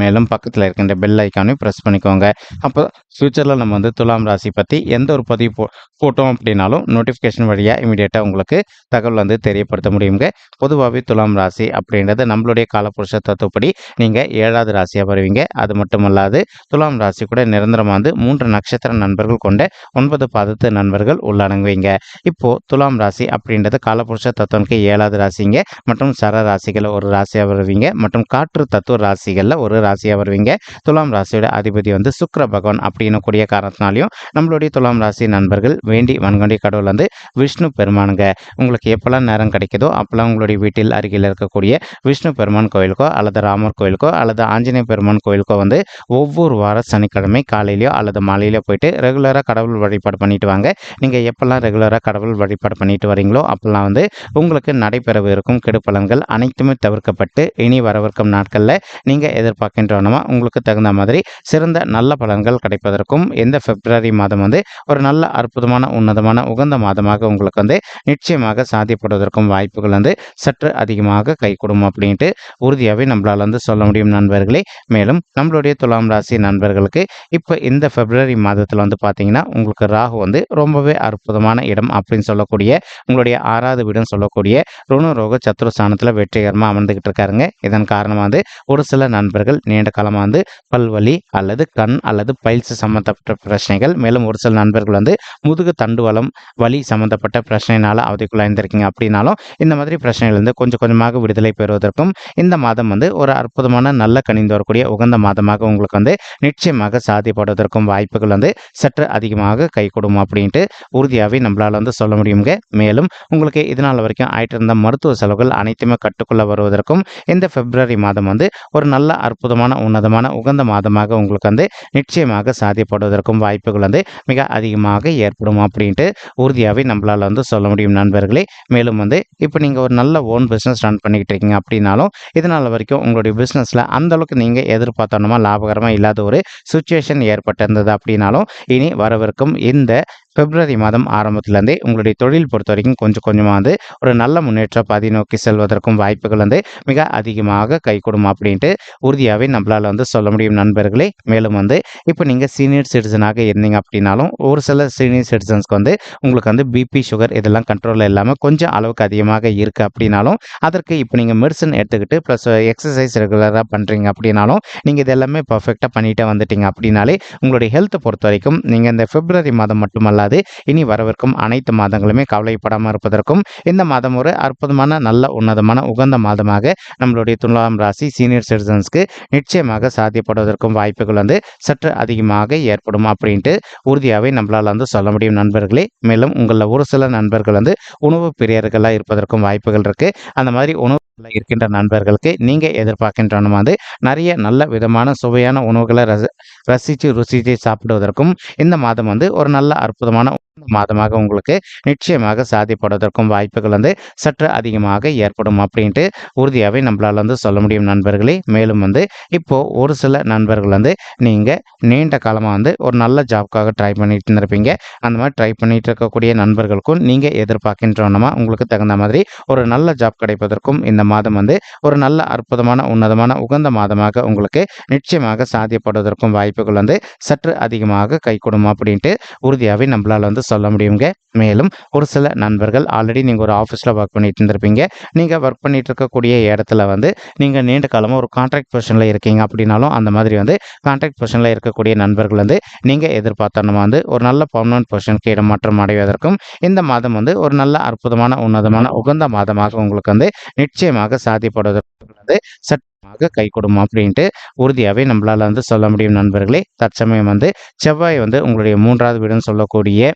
மேலும் பக்கத்தில் இருக்கின்ற பெல் ஐக்கானையும் ப்ரெஸ் பண்ணிக்கோங்க. அப்போ ஃப்யூச்சரில் நம்ம வந்து துலாம் ராசி பற்றி எந்த ஒரு பதிவு போ போட்டோம் அப்படின்னாலும் நோட்டிஃபிகேஷன் வழியாக இமீடியட்டாக உங்களுக்கு தகவல் வந்து தெரியப்படுத்த முடியுங்க. பொதுவாகவே துலாம் ராசி அப்படின்றது நம்மளுடைய காலப்புருஷ தத்துவப்படி நீங்கள் ஏழாவது ராசியாக வருவீங்க. அது மட்டுமல்லாது துலாம் ராசி கூட நிரந்தரமாக வந்து மூன்று நட்சத்திர நண்பர்கள் கொண்ட ஒன்பது பாதத்து நண்பர்கள் உள்ளடங்குவீங்க. இப்போது துலாம் ராசி அப்படின்றது காலப்புருஷ தத்துவனுக்கு ஏழாவது ராசிங்க மற்றும் சர ராசிகளில் ஒரு ராசியாக வருவீங்க மற்றும் காற்று தத்துவ ராசிகளில் ஒரு ராசியாக வருவீங்க. துலாம் ராசியோட அதிபதி வந்து சுக்கர பகவான் அப்படின்னு கூடிய காரணத்தினாலையும் நம்மளுடைய துலாம் ராசி நண்பர்கள் வேண்டி வன்கொண்டி கடவுள் வந்து விஷ்ணு பெருமானுங்க. உங்களுக்கு எப்போல்லாம் நேரம் கிடைக்குதோ அப்போல்லாம் உங்களுடைய வீட்டில் அருகில் இருக்கக்கூடிய விஷ்ணு பெருமான் கோயிலுக்கோ அல்லது ராமர் கோயிலுக்கோ அல்லது ஆஞ்சநேய பெருமான் கோயிலுக்கோ வந்து ஒவ்வொரு வார சனிக்கிழமை காலையிலையோ அல்லது மாலையிலோ போயிட்டு ரெகுலராக கடவுள் வழிபாடு பண்ணிட்டு வாங்க. நீங்கள் எப்போல்லாம் ரெகுலராக கடவுள் வழிபாடு பண்ணிட்டு வரீங்களோ அப்போல்லாம் வந்து உங்களுக்கு நடைபெறவிருக்கும் கெடுப்பலன்கள் அனைத்துமே தவிர்க்கப்பட்டு இனி வரவிருக்கும் நாட்களில் நீங்கள் எதிர்பார்க்கின்றனமா உங்களுக்கு தகுந்த மாதிரி சிறந்த நல்ல பலன்கள் கிடைப்பதற்கும் இந்த பிப்ரவரி மாதம் வந்து ஒரு நல்ல அற்புதமான உன்னதமான உகந்த மாதமாக உங்களுக்கு வந்து நிச்சயமாக சாத்தியப்படுவதற்கும் வாய்ப்புகள் வந்து சற்று அதிகமாக கைகூடும் அப்படின்ட்டு உறுதியாகவே நம்மளால் வந்து சொல்ல முடியும் நண்பர்களே. மேலும் நம்மளுடைய துலாம் ராசி நண்பர்களுக்கு இப்போ இந்த பிப்ரவரி மாதத்தில் வந்து பார்த்தீங்கன்னா உங்களுக்கு ராகு வந்து ரொம்பவே அற்புதமான இடம் அப்படின்னு சொல்லக்கூடிய உங்களுடைய ஆறாவது வீடுன்னு சொல்லக்கூடிய ருணரோக சத்ருஸ்தானத்தில் வெற்றிகரமாக அமர்ந்துக்கிட்டு இருக்காருங்க. இதன் காரணமாக வந்து ஒரு சில நண்பர்கள் நண்பர்கள் நீண்ட காலமாக வந்து பல்வலி அல்லது கண் அல்லது பயிற்சி சம்மந்தப்பட்ட பிரச்சனைகள். மேலும் ஒரு சில நண்பர்கள் வந்து முதுகு தண்டுவலம் வலி சம்மந்தப்பட்ட பிரச்சனைனால அவதிக்குள்ளாய்ந்திருக்கீங்க அப்படின்னாலும் இந்த மாதிரி பிரச்சனையிலிருந்து கொஞ்சம் கொஞ்சமாக விடுதலை பெறுவதற்கும் இந்த மாதம் வந்து ஒரு அற்புதமான நல்ல கணிந்து வரக்கூடிய உகந்த மாதமாக உங்களுக்கு வந்து நிச்சயமாக சாதிப்படுவதற்கும் வாய்ப்புகள் வந்து சற்று அதிகமாக கை கொடுக்கும் அப்படின்ட்டு உறுதியாகவே நம்மளால் வந்து சொல்ல முடியுங்க மேலும் உங்களுக்கு இதனால் வரைக்கும் ஆயிட்டு இருந்த மருத்துவ செலவுகள் அனைத்துமே கட்டுக்குள்ள வருவதற்கும் இந்த பிப்ரவரி மாதம் வந்து ஒரு நல்ல அற்புதமான உன்னதமான உகந்த மாதமாக உங்களுக்கு வந்து நிச்சயமாக சாத்தியப்படுவதற்கும் வாய்ப்புகள் வந்து மிக அதிகமாக ஏற்படும் அப்படின்ட்டு உறுதியாகவே நம்மளால் வந்து சொல்ல முடியும் நண்பர்களே. மேலும் வந்து இப்போ நீங்கள் ஒரு நல்ல ஓன் பிஸ்னஸ் ரன் பண்ணிக்கிட்டு இருக்கீங்க அப்படின்னாலும் இதனால் வரைக்கும் உங்களுடைய பிஸ்னஸில் அந்தளவுக்கு நீங்கள் எதிர்பார்த்தோன்னா லாபகரமாக இல்லாத ஒரு சுச்சுவேஷன் ஏற்பட்டிருந்தது அப்படின்னாலும் இனி வரவிருக்கும் இந்த பிப்ரவரி மாதம் ஆரம்பத்துலேருந்தே உங்களுடைய தொழில் பொறுத்த வரைக்கும் கொஞ்சம் கொஞ்சமாக வந்து ஒரு நல்ல முன்னேற்ற பாதி நோக்கி செல்வதற்கும் வாய்ப்புகள் வந்து மிக அதிகமாக கை கொடுமா அப்படின்ட்டு உறுதியாகவே நம்மளால் வந்து சொல்ல முடியும் நண்பர்களே. மேலும் வந்து இப்போ நீங்கள் சீனியர் சிட்டிசனாக இருந்தீங்க அப்படின்னாலும் ஒரு சில சீனியர் சிட்டிசன்ஸ்க்கு வந்து உங்களுக்கு வந்து பிபி சுகர் இதெல்லாம் கண்ட்ரோலில் இல்லாமல் கொஞ்சம் அளவுக்கு அதிகமாக இருக்குது அப்படின்னாலும் அதற்கு இப்போ நீங்கள் மெடிசன் எடுத்துக்கிட்டு ப்ளஸ் எக்ஸசைஸ் ரெகுலராக பண்ணுறீங்க அப்படின்னாலும் நீங்கள் இதெல்லாமே பர்ஃபெக்டாக பண்ணிகிட்டே வந்துட்டீங்க அப்படின்னாலே உங்களுடைய ஹெல்த்தை பொறுத்த வரைக்கும் நீங்கள் இந்த பிப்ரவரி மாதம் கொள்ளாது இனி வரவிருக்கும் அனைத்து மாதங்களுமே கவலைப்படாமல் இருப்பதற்கும் இந்த மாதம் ஒரு அற்புதமான நல்ல உன்னதமான உகந்த மாதமாக நம்மளுடைய துலாம் ராசி சீனியர் சிட்டிசன்ஸ்க்கு நிச்சயமாக சாத்தியப்படுவதற்கும் வாய்ப்புகள் வந்து சற்று அதிகமாக ஏற்படும் அப்படின்ட்டு உறுதியாகவே நம்மளால் வந்து சொல்ல முடியும் நண்பர்களே. மேலும் உங்களில் ஒரு சில நண்பர்கள் வந்து உணவு பிரியர்களாக இருப்பதற்கும் வாய்ப்புகள் இருக்குது அந்த மாதிரி உணவு இருக்கின்ற நண்பர்களுக்கு நீங்கள் எதிர்பார்க்கின்றன வந்து நிறைய நல்ல விதமான சுவையான உணவுகளை ரசி ரசித்து ருசித்து சாப்பிடுவதற்கும் இந்த மாதம் வந்து ஒரு நல்ல அற்புதமான மாதமாக உங்களுக்கு நிச்சயமாக சாதிப்படுவதற்கும் வாய்ப்புகள் வந்து சற்று அதிகமாக ஏற்படும் அப்படின்ட்டு உறுதியாகவே நம்மளால் வந்து சொல்ல முடியும் நண்பர்களே. மேலும் வந்து இப்போது ஒரு சில நண்பர்கள் வந்து நீங்கள் நீண்ட காலமாக வந்து ஒரு நல்ல ஜாப்க்காக ட்ரை பண்ணிட்டு இருந்திருப்பீங்க. அந்த மாதிரி ட்ரை பண்ணிட்டு இருக்கக்கூடிய நண்பர்களுக்கும் நீங்கள் எதிர்பார்க்கின்றோன்னா உங்களுக்கு தகுந்த மாதிரி ஒரு நல்ல ஜாப் கிடைப்பதற்கும் இந்த மாதம் வந்து ஒரு நல்ல அற்புதமான உன்னதமான உகந்த மாதமாக உங்களுக்கு நிச்சயமாக சாத்தியப்படுவதற்கும் வாய்ப்புகள் வந்து சற்று அதிகமாக கை கொடுமா அப்படின்ட்டு உறுதியாகவே நம்மளால் வந்து சொல்ல முடியுங்க. மேலும் ஒரு சில நண்பர்கள் ஆல்ரெடி நீங்கள் ஒரு ஆஃபீஸில் ஒர்க் பண்ணிட்டு இருந்திருப்பீங்க. நீங்கள் ஒர்க் பண்ணிட்டு இருக்கக்கூடிய இடத்துல வந்து நீங்கள் நீண்ட காலமாக ஒரு கான்ட்ராக்ட் பொசிஷனில் இருக்கீங்க அப்படின்னாலும் அந்த மாதிரி வந்து கான்ட்ராக்ட் பொசிஷனில் இருக்கக்கூடிய நண்பர்கள் வந்து நீங்கள் எதிர்பார்த்தனமாக வந்து ஒரு நல்ல பர்மனன்ட் பொசிஷனுக்கு இடமாற்றம் அடைவதற்கும் இந்த மாதம் வந்து ஒரு நல்ல அற்புதமான உன்னதமான உகந்த மாதமாக உங்களுக்கு வந்து நிச்சயமாக சாதிப்படுவதற்கு வந்து சட்டமாக கை கொடுமா அப்படின்ட்டு உறுதியாகவே நம்மளால் வந்து சொல்ல முடியும் நண்பர்களே. தற்சமயம் வந்து செவ்வாய் வந்து உங்களுடைய மூன்றாவது வீடுன்னு சொல்லக்கூடிய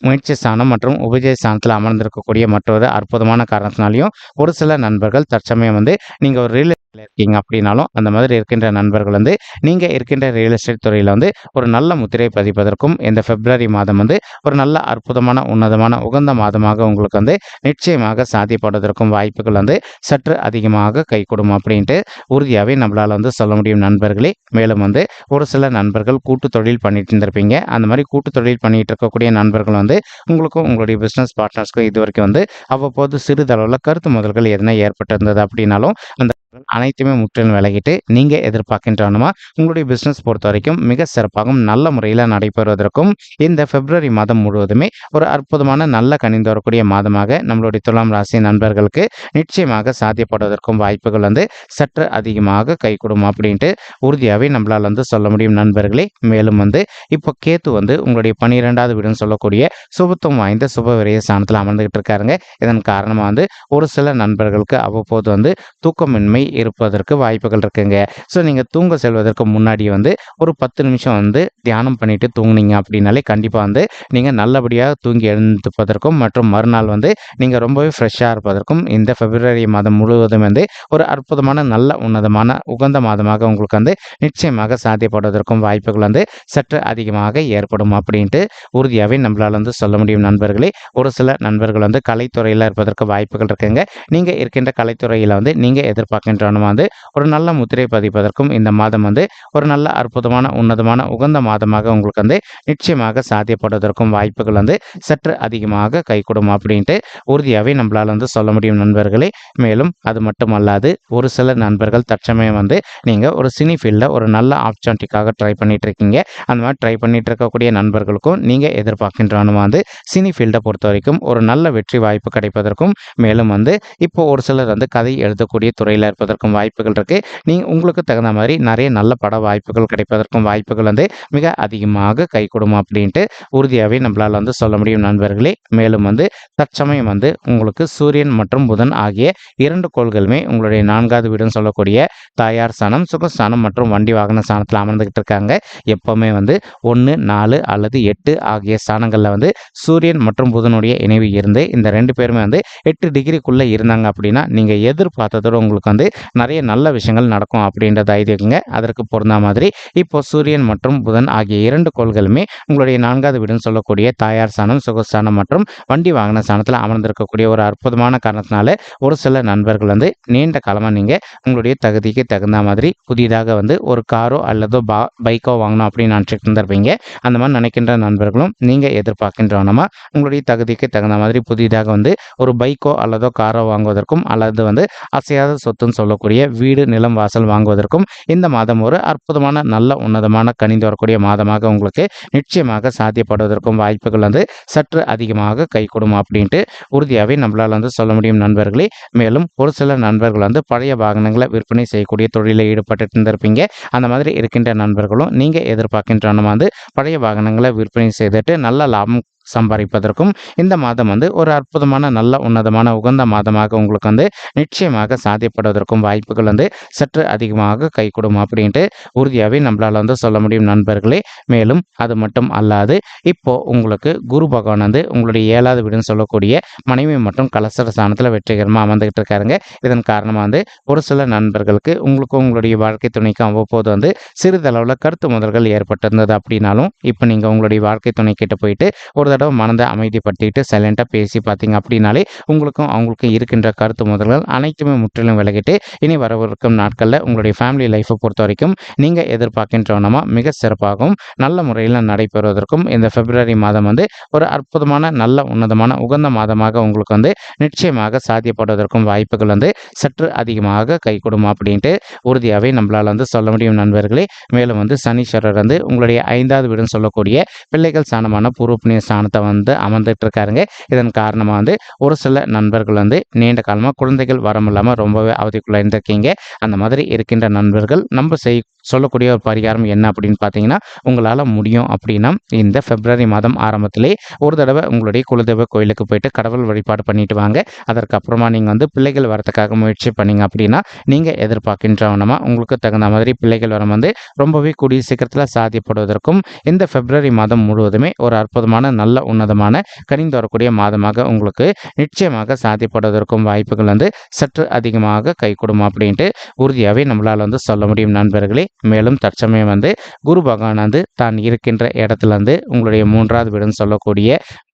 முயற்சி ஸ்தானம் மற்றும் உபஜய ஸ்தானத்தில் அமர்ந்திருக்கக்கூடிய மற்றொரு அற்புதமான காரணத்தினாலையும் ஒரு சில நண்பர்கள் தற்சமயம் வந்து நீங்கள் ஒரு ரியல் இருக்கீங்க அப்படின்னாலும் அந்த மாதிரி இருக்கின்ற நண்பர்கள் வந்து நீங்கள் இருக்கின்ற ரியல் எஸ்டேட் துறையில் வந்து ஒரு நல்ல முத்திரை பதிப்பதற்கும் இந்த பிப்ரவரி மாதம் வந்து ஒரு நல்ல அற்புதமான உன்னதமான உகந்த மாதமாக உங்களுக்கு வந்து நிச்சயமாக சாத்தியப்படுவதற்கும் வாய்ப்புகள் வந்து சற்று அதிகமாக கைகூடும் அப்படின்ட்டு உறுதியாகவே நம்மளால் வந்து சொல்ல முடியும் நண்பர்களே. மேலும் வந்து ஒரு சில நண்பர்கள் கூட்டு தொழில் பண்ணிட்டு இருந்திருப்பீங்க. அந்த மாதிரி கூட்டு தொழில் பண்ணிட்டு இருக்கக்கூடிய நண்பர்கள் வந்து உங்களுக்கும் உங்களுடைய பிஸ்னஸ் பார்ட்னர்ஸ்க்கும் இது வரைக்கும் வந்து அவ்வப்போது சிறிதளவில் கருத்து முதல்கள் எதனா ஏற்பட்டிருந்தது அப்படின்னாலும் அந்த அனைத்துமே முற்றிலும் விலகிட்டு நீங்கள் எதிர்பார்க்கின்றனமா உங்களுடைய பிஸ்னஸ் பொறுத்த வரைக்கும் மிக சிறப்பாகவும் நல்ல முறையில் நடைபெறுவதற்கும் இந்த பிப்ரவரி மாதம் முழுவதுமே ஒரு அற்புதமான நல்ல கணிந்து வரக்கூடிய மாதமாக நம்மளுடைய துலாம் ராசி நண்பர்களுக்கு நிச்சயமாக சாத்தியப்படுவதற்கும் வாய்ப்புகள் வந்து சற்று அதிகமாக கைகூடும் அப்படின்ட்டு உறுதியாகவே நம்மளால் வந்து சொல்ல முடியும் நண்பர்களே. மேலும் வந்து இப்போ கேத்து வந்து உங்களுடைய பன்னிரெண்டாவது வீடுன்னு சொல்லக்கூடிய சுபத்துவம் வாய்ந்த சுப விரைய ஸ்தானத்தில் அமர்ந்துகிட்டு இருக்காருங்க. இதன் காரணமாக வந்து ஒரு சில நண்பர்களுக்கு அவ்வப்போது வந்து தூக்கமின்மை இருப்பதற்கு வாய்ப்புகள் இருக்குங்க. ஸோ நீங்கள் தூங்க செல்வதற்கு முன்னாடி வந்து ஒரு பத்து நிமிஷம் வந்து தியானம் பண்ணிட்டு தூங்குனீங்க அப்படின்னாலே கண்டிப்பாக வந்து நீங்கள் நல்லபடியாக தூங்கி எழுந்துப்பதற்கும் மற்றும் மறுநாள் வந்து நீங்கள் ரொம்பவே ஃப்ரெஷ்ஷாக இருப்பதற்கும் இந்த பிப்ரவரி மாதம் முழுவதும் வந்து ஒரு அற்புதமான நல்ல உன்னதமான உகந்த மாதமாக உங்களுக்கு வந்து நிச்சயமாக சாத்தியப்படுவதற்கும் வாய்ப்புகள் வந்து சற்று அதிகமாக ஏற்படும் அப்படின்ட்டு உறுதியாகவே நம்மளால் வந்து சொல்ல முடியும் நண்பர்களே. ஒரு சில நண்பர்கள் வந்து கலைத்துறையில் இருப்பதற்கு வாய்ப்புகள் இருக்குங்க. நீங்கள் இருக்கின்ற கலைத்துறையில் வந்து நீங்கள் எதிர்பார்க்கின்றன வந்து ஒரு நல்ல முத்திரை பதிப்பதற்கும் இந்த மாதம் வந்து ஒரு நல்ல அற்புதமான உன்னதமான உகந்த மாதமாக உங்களுக்கு வந்து நிச்சயமாக சாத்தியப்படுவதற்கும் வாய்ப்புகள் வந்து சற்று அதிகமாக கைகூடும் அப்படின்ட்டு உறுதியாகவே நம்மளால் வந்து சொல்ல முடியும் நண்பர்களே. மேலும் அது மட்டும் அல்லாது ஒரு சில நண்பர்கள் தற்சமயம் வந்து நீங்கள் ஒரு சினி ஃபீல்டில் ஒரு நல்ல ஆப்பர்ச்சுனிட்டிக்காக ட்ரை பண்ணிட்டு இருக்கீங்க அந்த மாதிரி ட்ரை பண்ணிட்டு இருக்கக்கூடிய நண்பர்களுக்கும் நீங்கள் எதிர்பார்க்கின்றன வந்து சினி ஃபீல்டை பொறுத்த வரைக்கும் ஒரு நல்ல வெற்றி வாய்ப்பு கிடைப்பதற்கும் மேலும் வந்து இப்போ ஒரு சிலர் வந்து கதை எழுதக்கூடிய துறையில் கிடைப்பதற்கும் வாய்ப்புகள் இருக்குது நீங்கள் உங்களுக்கு தகுந்த மாதிரி நிறைய நல்ல பட வாய்ப்புகள் கிடைப்பதற்கும் வாய்ப்புகள் வந்து மிக அதிகமாக கை கைகூடும் அப்படின்ட்டு உறுதியாகவே நம்மளால் வந்து சொல்ல முடியும் நண்பர்களே. மேலும் வந்து தற்சமயம் வந்து உங்களுக்கு சூரியன் மற்றும் புதன் ஆகிய இரண்டு கோள்களுமே உங்களுடைய நான்காவது வீடுன்னு சொல்லக்கூடிய தாயார் சனம் சுகஸ்தானம் மற்றும் வண்டி வாகன ஸ்தானத்தில் அமர்ந்துக்கிட்டு இருக்காங்க. எப்போவுமே வந்து ஒன்று நாலு அல்லது எட்டு ஆகிய ஸ்தானங்களில் வந்து சூரியன் மற்றும் புதனுடைய இணைவு இருந்து இந்த ரெண்டு பேருமே வந்து எட்டு டிகிரிக்குள்ளே இருந்தாங்க அப்படின்னா நீங்கள் எதிர்பார்த்ததோட உங்களுக்கு வந்து நிறைய நல்ல விஷயங்கள் நடக்கும் அப்படின்ற தைரியங்க அதற்கு பொருந்தா மாதிரி இப்போ சூரியன் மற்றும் புதன் ஆகிய இரண்டு கோள்களுமே உங்களுடைய நான்காவது வீடுன்னு சொல்லக்கூடிய தாயார் சாணம் சுகஸ்தானம் மற்றும் வண்டி வாகன ஸ்தானத்தில் அமர்ந்திருக்கக்கூடிய ஒரு அற்புதமான காரணத்தினால ஒரு சில நண்பர்கள் வந்து நீண்ட காலமாக நீங்கள் உங்களுடைய தகுதிக்கு தகுந்த மாதிரி புதிதாக வந்து ஒரு காரோ அல்லது பா பைக்கோ வாங்கணும் அப்படின்னு நினச்சிட்டு இருந்திருப்பீங்க. அந்த மாதிரி நினைக்கின்ற நண்பர்களும் நீங்கள் எதிர்பார்க்கின்றவனமா உங்களுடைய தகுதிக்கு தகுந்த மாதிரி புதிதாக வந்து ஒரு பைக்கோ அல்லதோ காரோ வாங்குவதற்கும் அல்லது வந்து அசையாத சொத்துன்னு சொல்லக்கூடிய வீடு நிலம் வாசல் வாங்குவதற்கும் இந்த மாதம் ஒரு அற்புதமான நல்ல உன்னதமான கணிந்து வரக்கூடிய மாதமாக உங்களுக்கு நிச்சயமாக சாத்தியப்படுவதற்கும் வாய்ப்புகள் வந்து சற்று அதிகமாக கைகூடும் அப்படின்ட்டு உறுதியாகவே நம்மளால் வந்து சொல்ல முடியும் நண்பர்களே. மேலும் ஒரு சில நண்பர்கள் வந்து பழைய வாகனங்களை விற்பனை செய்யக்கூடிய தொழிலில் ஈடுபட்டு இருந்திருப்பீங்க அந்த மாதிரி இருக்கின்ற நண்பர்களும் நீங்கள் எதிர்பார்க்கின்ற வந்து பழைய வாகனங்களை விற்பனை செய்துட்டு நல்ல லாபம் சம்பாதிப்பதற்கும் இந்த மாதம் வந்து ஒரு அற்புதமான நல்ல உன்னதமான உகந்த மாதமாக உங்களுக்கு வந்து நிச்சயமாக சாத்தியப்படுவதற்கும் வாய்ப்புகள் வந்து சற்று அதிகமாக கைகூடும் அப்படின்ட்டு உறுதியாகவே நம்மளால் வந்து சொல்ல முடியும் நண்பர்களே. மேலும் அது மட்டும் அல்லாது இப்போ உங்களுக்கு குரு பகவான் வந்து உங்களுடைய ஏழாவது வீடுன்னு சொல்லக்கூடிய மனைவி மற்றும் கலசர ஸ்தானத்தில் வெற்றிகரமாக அமர்ந்துகிட்டு இருக்காருங்க. இதன் காரணமாக வந்து ஒரு சில நண்பர்களுக்கு உங்களுக்கும் உங்களுடைய வாழ்க்கை துணைக்கும் அவ்வப்போது வந்து சிறிதளவில் கருத்து முதல்கள் ஏற்பட்டிருந்தது அப்படின்னாலும் இப்போ நீங்கள் உங்களுடைய வாழ்க்கை துணை கிட்ட போயிட்டு ஒரு தடவை மனதை அமைதிப்படுத்திட்டு சைலண்ட்டாக பேசி பார்த்தீங்க அப்படின்னாலே உங்களுக்கும் அவங்களுக்கும் இருக்கின்ற கருத்து முதல்கள் அனைத்துமே முற்றிலும் விலகிட்டு இனி வரவிருக்கும் நாட்களில் உங்களுடைய ஃபேமிலி லைஃப்பை பொறுத்த வரைக்கும் நீங்கள் எதிர்பார்க்கின்றவனமாக மிக சிறப்பாகவும் நல்ல முறையில் நடைபெறுவதற்கும் இந்த பிப்ரவரி மாதம் வந்து ஒரு அற்புதமான நல்ல உன்னதமான உகந்த மாதமாக உங்களுக்கு வந்து நிச்சயமாக சாத்தியப்படுவதற்கும் வாய்ப்புகள் வந்து சற்று அதிகமாக கைகூடும் அப்படின்ட்டு உறுதியாகவே நம்மளால் வந்து சொல்ல முடியும் நண்பர்களே. மேலும் வந்து சனீஸ்வரர் வந்து உங்களுடைய ஐந்தாவது வீடுன்னு சொல்லக்கூடிய பிள்ளைகள் ஸ்தானமான பூர்வ புண்ணிய ஸ்தானத்தை வந்து அமர்ந்துட்டு இருக்காருங்க இதன் காரணமாக வந்து ஒரு சில நண்பர்கள் வந்து நீண்ட காலமாக குழந்தைகள் வரம் இல்லாமல் ரொம்பவே அவதிக்குள்ளே இருந்திருக்கீங்க அந்த மாதிரி இருக்கின்ற நண்பர்கள் நம்ம செய் சொல்லக்கூடிய ஒரு பரிகாரம் என்ன அப்படின்னு பார்த்தீங்கன்னா உங்களால் முடியும் அப்படின்னா இந்த பிப்ரவரி மாதம் ஆரம்பத்திலே ஒரு தடவை உங்களுடைய குலதெய்வ கோயிலுக்கு போயிட்டு கடவுள் வழிபாடு பண்ணிட்டு வாங்க. அதற்கப்புறமா நீங்கள் வந்து பிள்ளைகள் வரத்துக்காக முயற்சி பண்ணீங்க அப்படின்னா நீங்கள் எதிர்பார்க்கின்றவனமாக உங்களுக்கு தகுந்த மாதிரி பிள்ளைகள் வரம் வந்து ரொம்பவே கூடிய சீக்கிரத்தில் சாத்தியப்படுவதற்கும் இந்த பிப்ரவரி மாதம் முழுவதுமே ஒரு அற்புதமான நல்ல நல்ல உன்னதமான கனிந்து வரக்கூடிய மாதமாக உங்களுக்கு நிச்சயமாக சாத்தியப்படுவதற்கும் வாய்ப்புகள் வந்து சற்று அதிகமாக கைகூடும் அப்படின்ட்டு உறுதியாகவே நம்மளால் வந்து சொல்ல முடியும் நண்பர்களே. மேலும் தற்சமயம் வந்து குரு பகவான் வந்து தான் இருக்கின்ற இடத்துல வந்து உங்களுடைய மூன்றாவது வீடுன்னு சொல்லக்கூடிய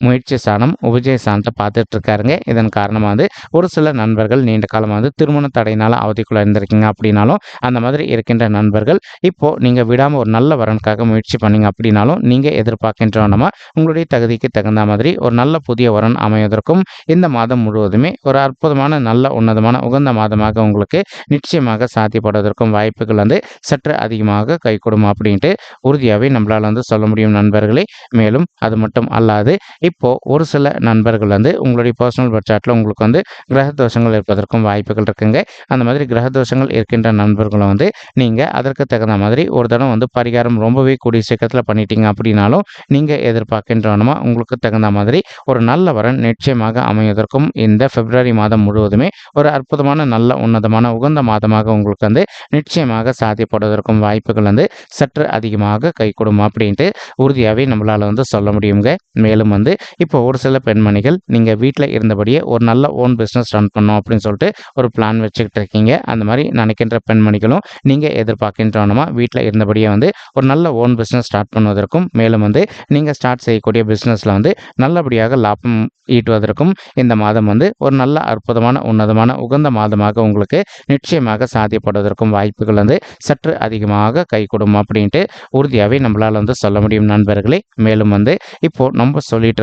முயற்சி சாணம் உபஜய சாணத்தை பார்த்துட்டு இருக்காருங்க. இதன் காரணமாக வந்து ஒரு சில நண்பர்கள் நீண்ட காலமாக வந்து திருமண தடையினால் அவதிக்குள்ளே இருந்திருக்கீங்க அப்படின்னாலும் அந்த மாதிரி இருக்கின்ற நண்பர்கள் இப்போது நீங்கள் விடாமல் ஒரு நல்ல வரனுக்காக முயற்சி பண்ணீங்க அப்படின்னாலும் நீங்கள் எதிர்பார்க்கின்றவனமா உங்களுடைய தகுதிக்கு தகுந்த மாதிரி ஒரு நல்ல புதிய வரன் அமைவதற்கும் இந்த மாதம் முழுவதுமே ஒரு அற்புதமான நல்ல உன்னதமான உகந்த மாதமாக உங்களுக்கு நிச்சயமாக சாத்தியப்படுவதற்கும் வாய்ப்புகள் வந்து சற்று அதிகமாக கைகூடும் அப்படின்ட்டு உறுதியாகவே நம்மளால் வந்து சொல்ல முடியும் நண்பர்களே. மேலும் அது மட்டும் அல்லாது இப்போது ஒரு சில நண்பர்கள் வந்து உங்களுடைய பர்சனல் பட்ஜெட்டில் உங்களுக்கு வந்து கிரக தோஷங்கள் இருப்பதற்கும் வாய்ப்புகள் இருக்குங்க. அந்த மாதிரி கிரக தோஷங்கள் இருக்கின்ற நண்பர்களை வந்து நீங்கள் அதற்கு தகுந்த மாதிரி ஒரு தடவை வந்து பரிகாரம் ரொம்பவே கூடிய சீக்கிரத்தில் பண்ணிட்டீங்க அப்படின்னாலும் நீங்கள் எதிர்பார்க்கின்றவனமா உங்களுக்கு தகுந்த மாதிரி ஒரு நல்ல வரன் நிச்சயமாக அமைவதற்கும் இந்த பிப்ரவரி மாதம் முழுவதுமே ஒரு அற்புதமான நல்ல உன்னதமான உகந்த மாதமாக உங்களுக்கு வந்து நிச்சயமாக சாத்தியப்படுவதற்கும் வாய்ப்புகள் வந்து சற்று அதிகமாக கை கொடுமா அப்படின்ட்டு உறுதியாகவே நம்மளால் வந்து சொல்ல முடியுங்க. மேலும் வந்து இப்போ ஒரு சில பெண்மணிகள் நீங்கள் வீட்டில் இருந்தபடியே ஒரு நல்ல ஓன் பிஸ்னஸ் ரன் பண்ணோம் அப்படின்னு சொல்லிட்டு ஒரு பிளான் வச்சுக்கிட்டு இருக்கீங்க. அந்த மாதிரி நினைக்கின்ற பெண்மணிகளும் நீங்கள் எதிர்பார்க்கின்றவனமா வீட்டில் இருந்தபடியே வந்து ஒரு நல்ல ஓன் பிஸ்னஸ் ஸ்டார்ட் பண்ணுவதற்கும் மேலும் வந்து நீங்கள் ஸ்டார்ட் செய்யக்கூடிய பிஸ்னஸில் வந்து நல்லபடியாக லாபம் ஈட்டுவதற்கும் இந்த மாதம் வந்து ஒரு நல்ல அற்புதமான உன்னதமான உகந்த மாதமாக உங்களுக்கு நிச்சயமாக சாத்தியப்படுவதற்கும் வாய்ப்புகள் வந்து சற்று அதிகமாக கைகூடும் அப்படின்ட்டு உறுதியாகவே நம்மளால் வந்து சொல்ல முடியும் நண்பர்களே. மேலும் வந்து இப்போது நம்ம சொல்லிட்டு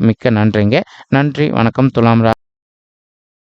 மிக்க நன்றிங்க. நன்றி வணக்கம் துலாம் ரா